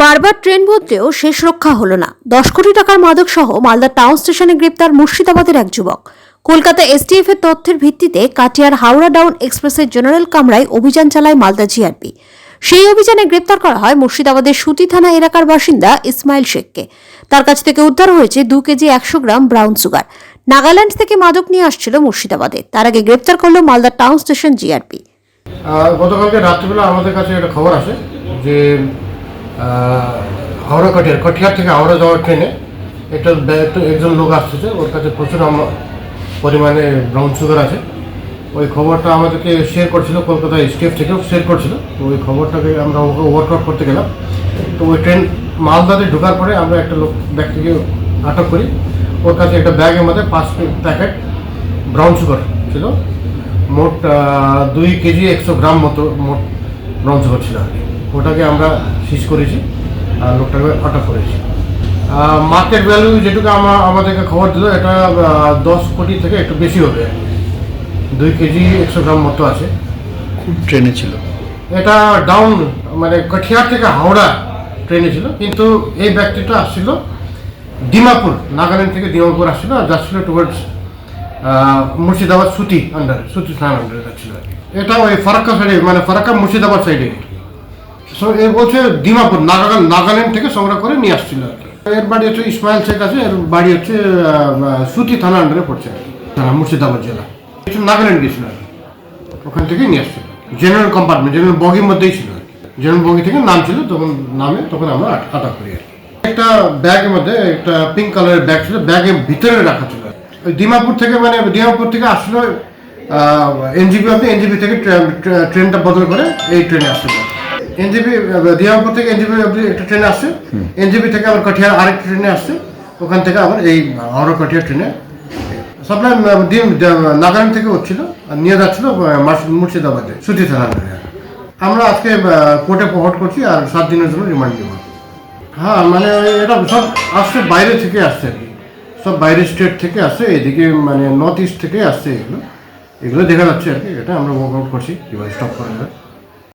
বারবার ট্রেন বদলেও শেষ রক্ষা হলো না। দশ কোটি টাকার মাদক সহ মালদা টাউন স্টেশনে গ্রেপ্তার মুর্শিদাবাদের এক যুবক। কলকাতা এসটিএফ এর তথ্যের ভিত্তিতে কাটিয়ার হাওড়া ডাউন এক্সপ্রেসের জেনারেল কামরায় অভিযান চালায় মালদা জিআরপি। সেই অভিযানে গ্রেপ্তার করা হয় মুর্শিদাবাদের সুতি থানা এলাকার বাসিন্দা ইসমাইল শেখকে। তার কাছ থেকে উদ্ধার হয়েছে দু কেজি একশো গ্রাম ব্রাউন সুগার। নাগাল্যান্ড থেকে মাদক নিয়ে আসছিল মুর্শিদাবাদে। তার আগে গ্রেপ্তার করল মালদা টাউন স্টেশন জিআরপি। গতকালকে রাত্রিবেলা আমাদের কাছে একটা খবর আসে যে হাওড়া কটিয়ার কটিয়ার থেকে হাওড়া যাওয়ার ট্রেনে একটা একজন লোক আসতেছে ওর কাছে প্রচুর পরিমাণে ব্রাউন সুগার আছে। ওই খবরটা আমাদেরকে শেয়ার করছিল কলকাতা স্টেফ থেকেও শেয়ার করছিল। তো ওই খবরটাকে আমরা ওকে ওয়ার্কআউট করতে গেলাম। তো ওই ট্রেন মালদাতে ঢোকার পরে আমরা একটা লোক, ব্যক্তিকে আটক করি। ওর কাছে একটা ব্যাগের মধ্যে পাঁচ প্যাকেট ব্রাউন সুগার ছিল। মোট দুই কেজি একশো গ্রাম মতো, মোট ব্রাউন সুগার ছিল আর কি। ওটাকে আমরা সিজ করেছি আর লোকটাকে আটক করেছি। মার্কেট ভ্যালু যেটুকু আমার আমাদেরকে খবর দিল এটা দশ কোটি থেকে একটু বেশি হবে। দুই কেজি একশো গ্রাম মতো আছে। ট্রেনে ছিল। এটা ডাউন মানে কঠিয়ার থেকে হাওড়া ট্রেনে ছিল কিন্তু এই ব্যক্তিটা আসছিল ডিমাপুর নাগাল্যান্ড থেকে ডিমাপুর আসছিল আর যাচ্ছিল টুয়ার্ডস মুর্শিদাবাদ সুতি আন্ডার সুতি থানার আন্ডারে যাচ্ছিল। এটা ওই ফারাক্কা সাইডে মানে ফারাক্কা মুর্শিদাবাদ সাইডে সো এ বলছে ডিমাপুর, নাগাল্যান্ড নাগাল্যান্ড থেকে সংগ্রহ করে নিয়ে আসছিল আর এর বাড়ি হচ্ছে ইসমাইল শেখ আছে, এর বাড়ি হচ্ছে সুতি থানা আন্ডারে পড়ছে থানা, মুর্শিদাবাদ জেলা। কিছু নাগাল্যান্ড গেছিল আর ওখান থেকে নিয়ে আসছিল। জেনারেল কম্পার্টমেন্ট জেনারেল বগির মধ্যেই ছিল আর জেনারেল বগি থেকে নাম ছিল, তখন নামে, তখন আমরা আট- আটক করি আর একটা ব্যাগের মধ্যে, একটা পিঙ্ক কালারের ব্যাগ ছিল ব্যাগের ভিতরে রাখা ছিল ডিমাপুর থেকে মানে ডিমাপুর থেকে আসলো এনজিপি অব্দি এনজিপি থেকে ট্রে- ট্রে- ট্রেনটা বদল করে এই ট্রেনে আসছিল এনজিপি ডিমাপুর থেকে এনজিপি অব্দি একটা ট্রেনে আসছে। এনজিপি থেকে আবার কঠিয়ার আরেকটা ট্রেনে আসছে। ওখান থেকে আবার এই হাওড়া কঠিয়ার ট্রেনে। সাপ্লাই নাগাল্যান্ড থেকে হচ্ছিল আর নিয়ে যাচ্ছিল মুর্শিদাবাদে সুতি থানা আমরা আজকে কোর্টে প্রহট করছি আর সাত দিনের জন্য রিমান্ড নেব হ্যাঁ মানে এটা সব আসছে বাইরে থেকে আসছে। আর কি সব বাইরে স্টেট থেকে আসছে এদিকে মানে নর্থ ইস্ট থেকে আসছে এগুলো। এগুলো দেখা যাচ্ছে আর কি এটা আমরা ওয়ার্ক আউট করছি কীভাবে স্টপ করা যায়